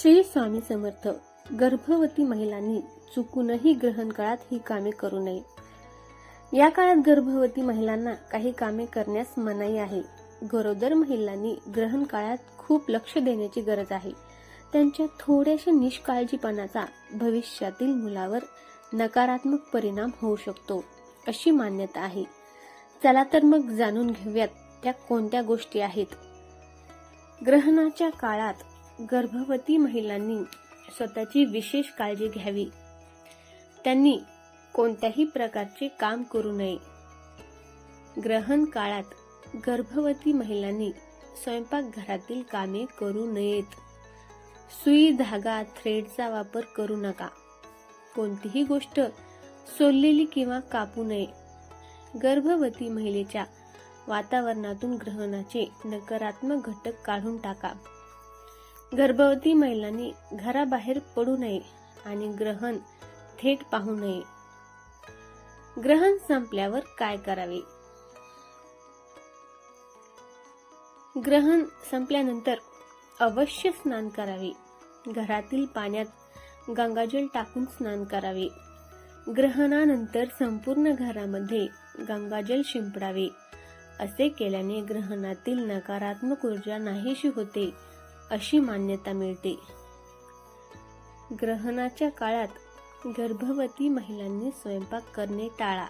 श्री स्वामी समर्थ गर्भवती महिलांनी चुकूनही ग्रहण काळात ही कामे करू नये. या काळात गर्भवती महिलांना काही कामे करण्यास मनाई आहे. गरोदर महिलांनी ग्रहण काळात खूप लक्ष देण्याची गरज आहे. त्यांच्या थोड्याशा निष्काळजीपणाचा भविष्यातील मुलावर नकारात्मक परिणाम होऊ शकतो अशी मान्यता आहे. चला तर मग जाणून घेऊयात त्या कोणत्या गोष्टी आहेत. ग्रहणाच्या काळात गर्भवती महिलांनी स्वतःची विशेष काळजी घ्यावी. त्यांनी कोणत्याही प्रकारचे काम करू नये. ग्रहण काळात गर्भवती महिलांनी स्वयंपाकघरातील कामे करू नयेत. सुई धागा थ्रेडचा वापर करू नका. कोणतीही गोष्ट सोललेली किंवा कापू नये. गर्भवती महिलेच्या वातावरणातून ग्रहणाचे नकारात्मक घटक काढून टाका. गर्भवती महिलांनी घराबाहेर पडू नये आणि ग्रहण थेट पाहू नये. ग्रहण संपल्यावर काय करावे? ग्रहण संपल्यानंतर अवश्य स्नान करावे. घरातील पाण्यात गंगाजल टाकून स्नान करावे. ग्रहणानंतर संपूर्ण घरामध्ये गंगाजल शिंपडावे. असे केल्याने ग्रहणातील नकारात्मक ऊर्जा नाहीशी होते. अशी मान्यता मिळते. ग्रहणाच्या काळात गर्भवती महिलांनी स्वयंपाक करणे टाळा.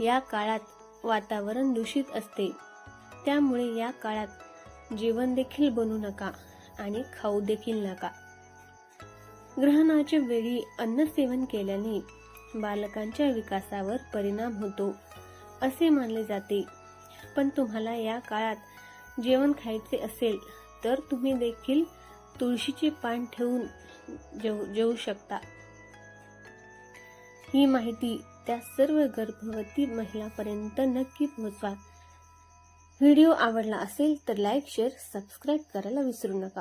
या काळात वातावरण दूषित असते. त्यामुळे या काळात जेवण देखील बनू नका आणि खाऊ देखील नका. ग्रहणाच्या वेळी अन्न सेवन केल्याने बालकांच्या विकासावर परिणाम होतो असे मानले जाते. पण तुम्हाला या काळात जेवण खायचे असेल तर तुम्ही देखील तुळशीचे पान ठेवून जेवू जेवू शकता. ही माहिती त्या सर्व गर्भवती महिलापर्यंत नक्की पोहोचवा. व्हिडिओ आवडला असेल तर लाईक शेअर सबस्क्राईब करायला विसरू नका.